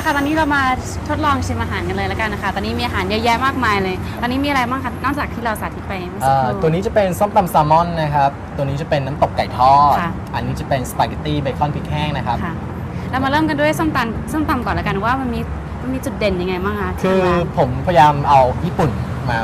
ละค่ะตอนนี้เรามาทดลองชิมอาหารกันเลยแล้วกันนะคะ ตอนนี้มีอาหารเยอะแยะมากมายเลย ตอนนี้มีอะไรบ้างคะนอกจากที่เราสาธิตไปเมื่อสัเอ่กคอรู่ ตัวนี้จะเป็นส้มตำแซลมอนนะครับ ตัวนี้จะเป็นน้ำตกไก่ทอด ค่ะ อันนี้จะเป็นสปาเกตตี้เบคอนพริกแห้งนะครับ ค่ะเรามาเริ่มกันด้วยส้มตำส้มตำก่อนแล้วกันว่ามันมีมันมีจุดเด่นยังไงบ้างคะคือทางร้าน ผมพยายามเอาญี่ปุ่นมา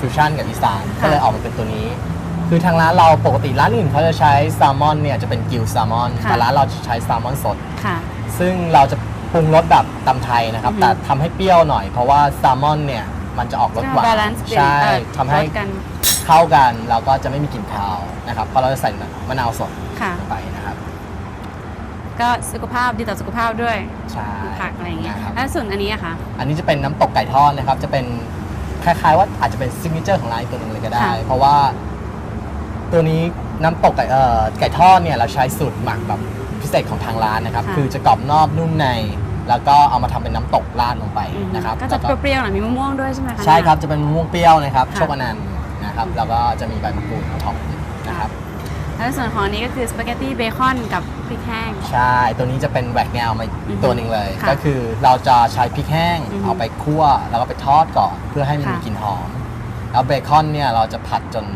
ฟิวชั่นกับอีสานค่ะ ก็เลยออกมาเป็นตัวนี้ คือทางร้านเราปกติร้านอื่นเขาจะใช้แซลมอนเนี่ยจะเป็นกิลแซลมอนค่ะแต่ร้านเราจะใช้แซลมอนสด ค่ะ ซึ่งเราจะ ปรุงรสแบบตำไทยนะครับ อือฮึแต่ทำให้เปรี้ยวหน่อย เพราะว่าแซลมอนเนี่ยมันจะออกรสหวาบานลานซ์เปลี่ยนใช่เอ่อทำให้ลดกันเข้ากันแล้วก็จะไม่มีกลิ่นคาวนะครับเพราะเราจะใส่มะนาวสดค่ะไปนะครับก็สุขภาพดีต่อสุขภาพด้วยใช่ผักอะไรอย่างเงี้ยนะครับแล้วส่วนอันนี้อะคะอันนี้จะเป็นน้ำตกไก่ทอดนะครับ จะเป็นคล้ายๆว่าอาจจะเป็นซิกเนเจอร์ของร้านอีกตัวหนึ่งเลยก็ได้ ค่ะเพราะว่าตัวนี้น้ำตกไก่เอ่อไก่ทอดเนี่ยเราใช้สูตรหมักแบบพิเศษของทางร้านนะครับ ค่ะ คือจะกรอบนอกนุ่มใน แล้วก็เอามาทำเป็นน้ำตกราดลงไปอืมนะครับก็จะแล้วเปรี้ยวๆหน่อยมีมะม่วงด้วยใช่ไหมคะใช่ครับจะเป็นมะม่วงเปรี้ยวนะครับค่ะ โชคอนันต์นะครับแล้วก็จะมีใบมะกรูดท็อปนะครับแล้วส่วนของอันนี้ก็คือสปาเกตตี้เบคอนกับพริกแห้ง ใช่ตัวนี้จะเป็นแหวกแนวมาอือฮึตัวหนึ่งเลย ค่ะก็คือเราจะใช้พริกแห้งอือฮึเอาไปคั่วแล้วก็ไปทอดก่อนเพื่อให้มันค่ะมีกลิ่นหอมแล้วเบคอนเนี่ยเราจะผัดจน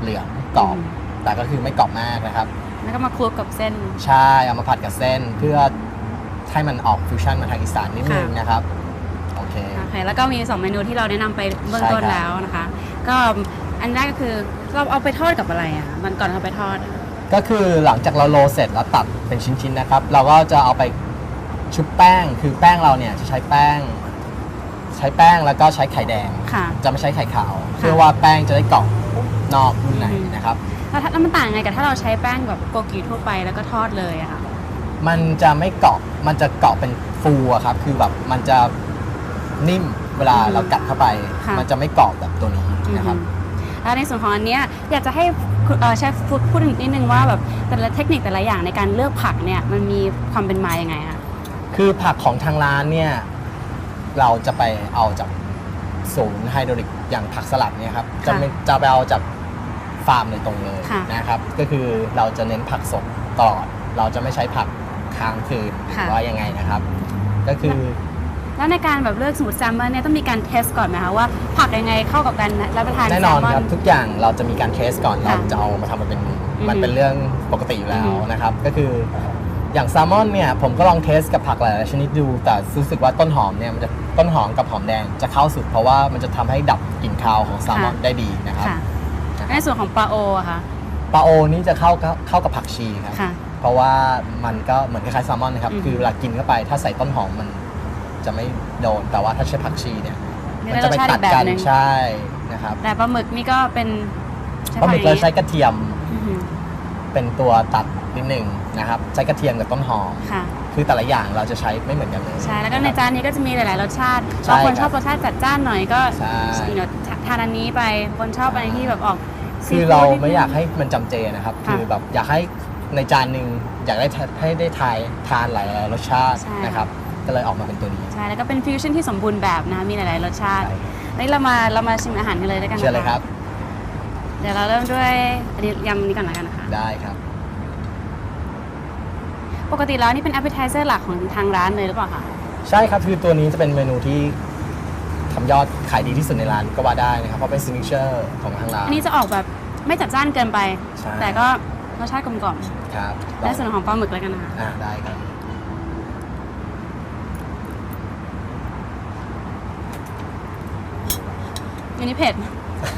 เหลืองกรอบอืมแต่ก็คือไม่กรอบมากนะครับ แล้วก็มาคลุกกับเส้น ใช่ เอามาผัดกับเส้นเพื่อ ให้มันออกฟิวชั่นมาทางอีสานนิดนึงค่ะนะครับ โอเคโอเคแล้วก็มี 2 เมนูที่เราแนะนำไปเบื้องต้นใช่ครับแล้วนะคะ ก็อันแรกก็คือเราเอาไปทอดกับอะไรอะมันก่อนเอาไปทอดอะก็คือหลังจากเราโรลเสร็จแล้วตัดเป็นชิ้นๆนะครับ เราก็จะเอาไปชุบแป้ง คือแป้งเราเนี่ยจะใช้แป้ง ใช้แป้งแล้วก็ใช้ไข่แดงค่ะจะไม่ใช้ไข่ขาวเพื่อว่าแป้งจะได้เกาะนอกนุ่มในอืมนะครับแล้วถ้าแล้วมันต่างยังไงกับถ้าเราใช้แป้งแบบโกกิทั่วไปแล้วก็ทอดเลยอะค่ะ มันจะไม่เกาะ มันจะเกาะเป็นฟูอะครับ คือแบบมันจะนิ่มเวลาอืมเรากัดเข้าไป ค่ะ มันจะไม่เกาะแบบตัวนี้นะครับอืมแล้วในส่วนของอันเนี้ยอยากจะให้คุณเอ่อเชฟพูดพูดถึงนิดนึงว่าแบบแต่ละเทคนิคแต่ละอย่างในการเลือกผักเนี่ยมันมีความเป็นมายังไงคะคือผักของทางร้านเนี่ย เราจะไปเอาจากศูนย์ไฮดรอลิกอย่างผักสลัดเนี่ยครับ จะไม่จะไปเอาจากฟาร์มโดยตรงเลยค่ะนะครับ ก็คือเราจะเน้นผักสดตลอด เราจะไม่ใช้ผัก ค้างคืนหรือว่ายังไงนะครับ ก็คือ แล้วในการแบบเลือกสมมติแซลมอนเนี่ยต้องมีการเทสก่อนไหมคะว่าผักยังไงเข้ากับการรับประทานแน่แซนอลนมอครับนทุกอย่างเราจะมีการเทสก่อนค่ะเราจะเอามาทำมันเป็นอือฮึมันเป็นเรื่องปกติอยู่แล้อืวอฮึนะครับ ก็คืออย่างแซลมอนเนี่ยผมก็ลองเทสกับผักหลายๆชนิดดู แต่รู้สึกว่าต้นหอมเนี่ยมันจะต้นหอมกับหอมแดงจะเข้าสุด เพราะว่ามันจะทำให้ดับกลิ่นคาวของแซลมอนได้ดีนะครับ ค่ะ ในส่วนของปลาโออะค่ะ ปลาโอนี่จะเข้าเข้ากับผักชีครับ ค่ะ เพราะว่ามันก็เหมือนคล้ายๆแซลมอนนะครับ อือฮึคือเวลากินเข้าไปถ้าใส่ต้นหอมมันจะไม่โดน แต่ว่าถ้าใช้ผักชีเนี่ยมีมัรจะสไปชาติตัอีดกแบบกันหนึ่งใช่นะครับแต่ปลาหมึกนี่ก็เป็นปลาหมึกเราใช้ใช่กระเทียมอือหือเป็นตัวตัดนิดหนึ่งนะครับ ใช้กระเทียมกับต้นหอม ค่ะ คือแต่ละอย่างเราจะใช้ไม่เหมือนกันเลย ใช่ แล้วก็ในจานนี้ก็จะมีหลาย ๆ รสชาติใช่บางคนครับชอบรสชาติจัดจ้านหน่อยก็ใช่ you know ทานอันนี้ไปคนชอบอะไรที่แบบออก คือซีฟู้ดเรานิดนึงไม่อยากให้มันจำเจนะครับ ค่ะคือแบบอยากให้ในจานหนึ่งอยากได้ให้ได้ทายทานหลายๆรสชาติใช่ นะครับ ก็เลยออกมาเป็นตัวนี้ใช่ แล้วก็เป็นฟิวชั่นที่สมบูรณ์แบบนะคะมีหลาย ๆ รสชาติใช่นี่เรามาเรามาชิมอาหารกันเลยด้วยกันนะะเชิญเลยครับเดี๋ยวเราเริ่มด้วยอันนี้ยำนี้ก่อนแล้วกันนะคะ ได้ครับ ปกติแล้วนี่เป็น appetizer หลักของทางร้านเลยหรือเปล่าคะ ใช่ครับคือตัวนี้จะเป็นเมนูที่ ทำยอดขายดีที่สุดในร้านก็ว่าได้นะครับ เพราะเป็นซิ g เนเจอร์ของทางร้าน อันนี้จะออกแบบไม่จัดจ้านเกินไป ใช่ แต่ก็รสชาติกลมกล่อมครับและส่วนของปลาหมึกแล้วกันนะคะ อ่าได้ครับ อันนี้เผ็ด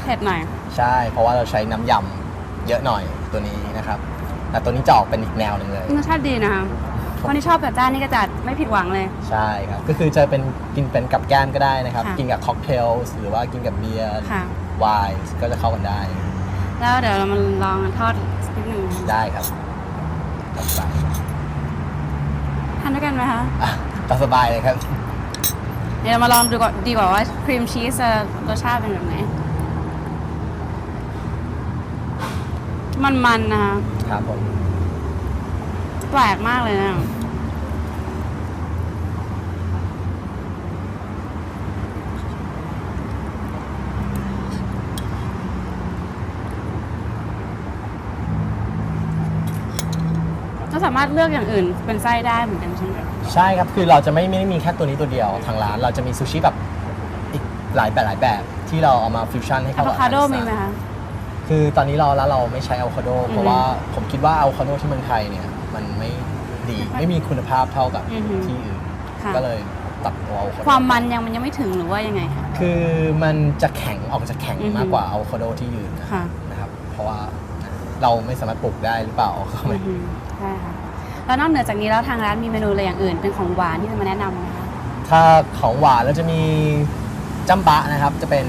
เผ็ดหน่อย ใช่ เพราะว่าเราใช้น้ำยำเยอะหน่อยตัวนี้นะครับ แต่ตัวนี้จะออกเป็นอีกแนวหนึ่งเลย รสชาติดีนะคะ คนที่ชอบจัดจ้านนี่ก็จัดไม่ผิดหวังเลย ใช่ครับ ก็คือจะเป็นกินเป็นกับแก้มก็ได้นะครับ ค่ะ กินกับค็อกเทลหรือว่ากินกับเบียร์ค่ะ ไวน์ก็จะเข้ากันได้แล้วเดี๋ยวเรามาลองทอดสักนิดหนึ่งได้ครับตามสบายทานด้วยกันไหมคะ อะตามสบายเลยครับเดี๋ยวเรามาลองดูก่อนดีกว่าว่าครีมชีสจะรสชาติเป็นแบบไหน มันๆนะคะ ครับผมแปลกมากเลยนะก็สามารถเลือกอย่างอื่นเป็นไส้ได้เหมือนกันใช่ไหมใช่ครับคือเราจะไม่ไม่ได้มีแค่ตัวนี้ตัวเดียวทางร้าน เราจะมีซูชิแบบอีกหลายแบบหลายแบบที่เราเอามาฟิวชั่นให้อะเข้าโวกับคาโดอหรมีอีไหมสานคะ คือตอนนี้เราแล้วเราไม่ใช้อะโวคาโดเพอืราะอฮึว่าผมคิดว่าอะโวคาโดที่เมืองไทยเนี่ย มันไม่ดีไม่ค่อยไม่มีคุณภาพเท่ากับอือฮึที่อื่นค่ะ ก็เลยตัดตัวอะโวคาโดความมันยังมันยังไม่ถึงหรือว่ายังไงคะ คือมันจะแข็งออกจะแข็งอือฮึ มากกว่าอะโวคาโดที่อื่นนะค่ะนะครับ เพราะว่าเราไม่สามารถปลูกได้หรือเปล่าก็ไม่ อืมใช่ค่ะ แล้วนอกเหนือจากนี้แล้วทางร้านมีเมนูอะไรอย่างอื่น เป็นของหวานที่จะมาแนะนำไหมคะถ้าของหวานเราจะมีจัมบะนะครับ จะเป็น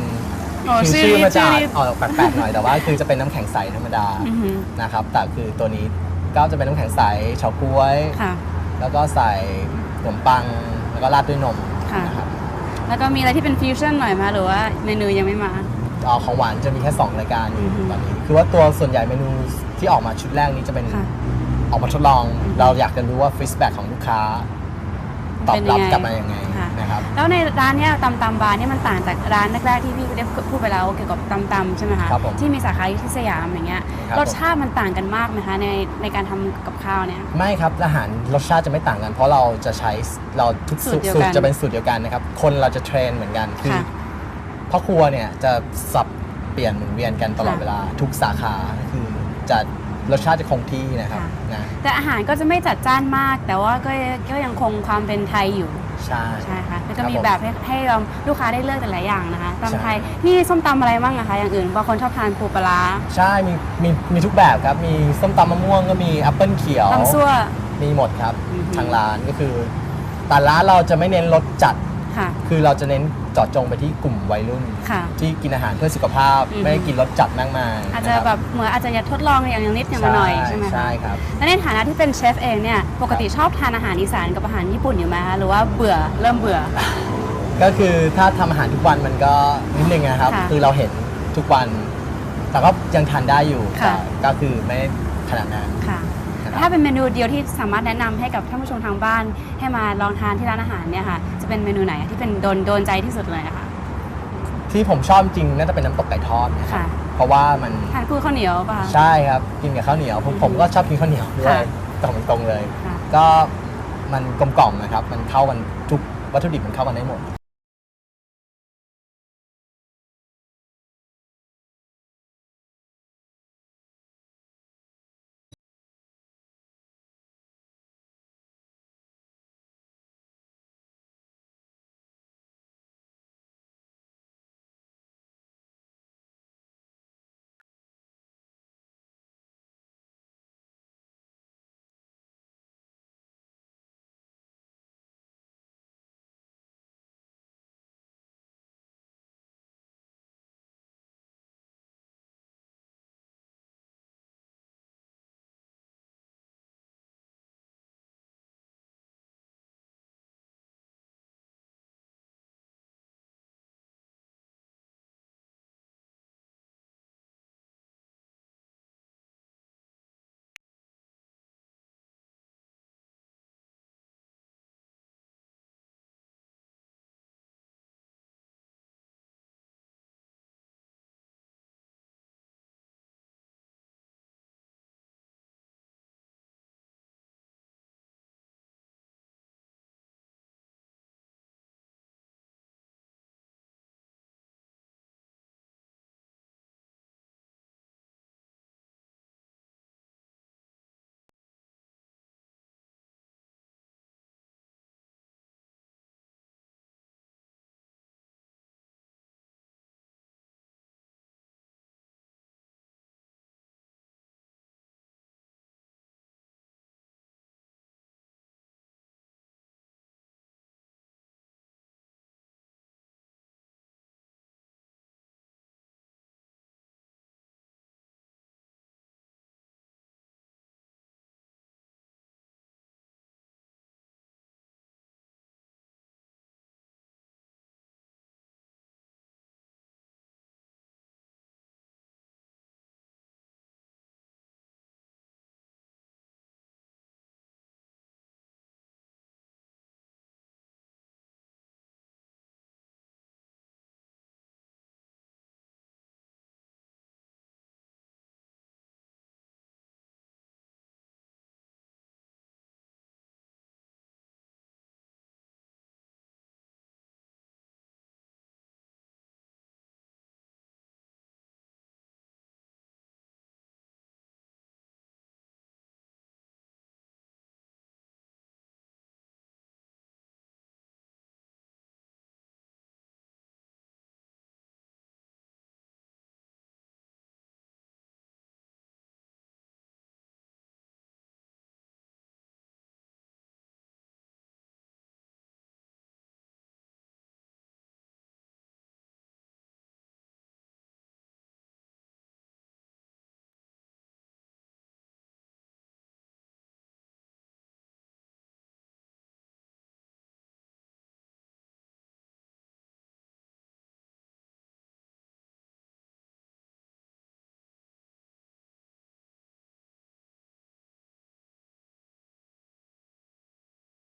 โอ้คือชื่ชื่ออมาชื่จาอกนี้ออกแปลกๆหน่อยแต่ว่าคือจะเป็นน้ำแข็งใสธรรมดาอือหือนะครับ แต่คือตัวนี้ ก็จะเป็นน้ำแข็งใสเฉาก๊วย ค่ะ แล้วก็ใส่ขนมปัง แล้วก็ราดด้วยนมค่ะ นะครับแล้วก็มีอะไรที่เป็นฟิวชั่นหน่อยไหมหรือว่าเมนูยังไม่มา เอาของหวานจะมีแค่ 2 รายการอยู่อือฮึตอนนี้ คือว่าตัวส่วนใหญ่เมนูที่ออกมาชุดแรกนี้จะเป็นค่ะออกมาทดลองอือฮึเราอยากจะรู้ว่าฟีดแบ็ของลูกค้า ตอบรับกลับมายังไงค่ะ นะครับ แล้วในร้านเนี้ยตำตำบาร์เนี่ยมันต่างจากร้านแรกๆที่พี่ได้พูดไปแล้วเกี่ยวกับตำตำใช่ไหมคะครับผมที่มีสาขาอยู่ที่สยามอย่างเงี้ยครับรสชาติมันต่างกันมากไหมคะในในการทำกับข้าวเนี่ย ไม่ครับอาหารรสชาติจะไม่ต่างกัน เพราะเราจะใช้เราทุกสูสูตรเดียวสูตกัรนจะเป็นสูตรเดียวกันนะครับ คนเราจะเทรนเหมือนกันคือค่ะพ่อครัวเนี่ยจะสับเปลี่ยนหมุนเวียนกันตลอดค่ะเวลา ทุกสาขาคือจะรสชาติจะคงที่นะครับค่ะ นะแต่อาหารก็จะไม่จัดจ้านมาก แต่ว่าก็ก็ยังคงความเป็นไทยอยู่ ใช่ ใช่ค่ะแล้วก็ครับมีผมแบบให้ให้เราลูกค้าได้เลือกแต่หลายอย่างนะคะใช่ ตำไทยนี่ส้มตำอะไรบ้างอะคะ อย่างอื่นบางคนชอบทานปูปลาร้าใช่มีมีมีทุกแบบครับ มีส้มตำมะม่วงก็มีแอปเปิลเขียว ตำซั่ว มีหมดครับ อือฮึ ทางร้านก็คือ แต่ร้านเราจะไม่เน้นรสจัด ค่ะ คือเราจะเน้นเจาะจงไปที่กลุ่มวัยรุ่น ค่ะ ที่กินอาหารเพื่อสุขภาพ อือฮึ ไม่ได้กินรสจัดมากมายอาจจะนครัแบบเหมือนอาจจะอยากทดลองอย่างนิดอย่างละหน่อยใช่ไหมคะใช่ครับ และในฐานะที่เป็นเชฟเองเนี่ยปกติชอบทานอาหารอีสานกับอาหารญี่ปุ่นอยู่ไหมคะหรือว่าเบื่อเริ่มเบื่อ ก็คือถ้าทำอาหารทุกวันมันก็นิดนึงนะครับ ค่ะคือเราเห็นทุกวัน แต่ก็ยังทานได้อยู่ค่ะ แต่ก็คือไม่ได้ขนาดนั้น ค่ะนะครับ ถ้าเป็นเมนูเดียวที่สามารถแนะนำให้กับท่านผู้ชมทางบ้าน ให้มาลองทานที่ร้านอาหารเนี่ยค่ะจะเป็นเมนูไหนที่เป็นโดนโดนใจที่สุดเลยอะค่ะที่ผมชอบจริงน่าจะเป็นน้ำตกไก่ทอดนะครับค่ะเพราะว่ามันทานคู่ข้าวเหนียวป่ะคะใช่ครับกินกับข้าวเหนียวผมอืมผมก็ชอบกินข้าวเหนียวด้วยค่ะตรงตรงๆเลยค่ะก็มันกลมกล่อมนะครับ มันเข้ากันทุกวัตถุดิบมันเข้ากันได้หมด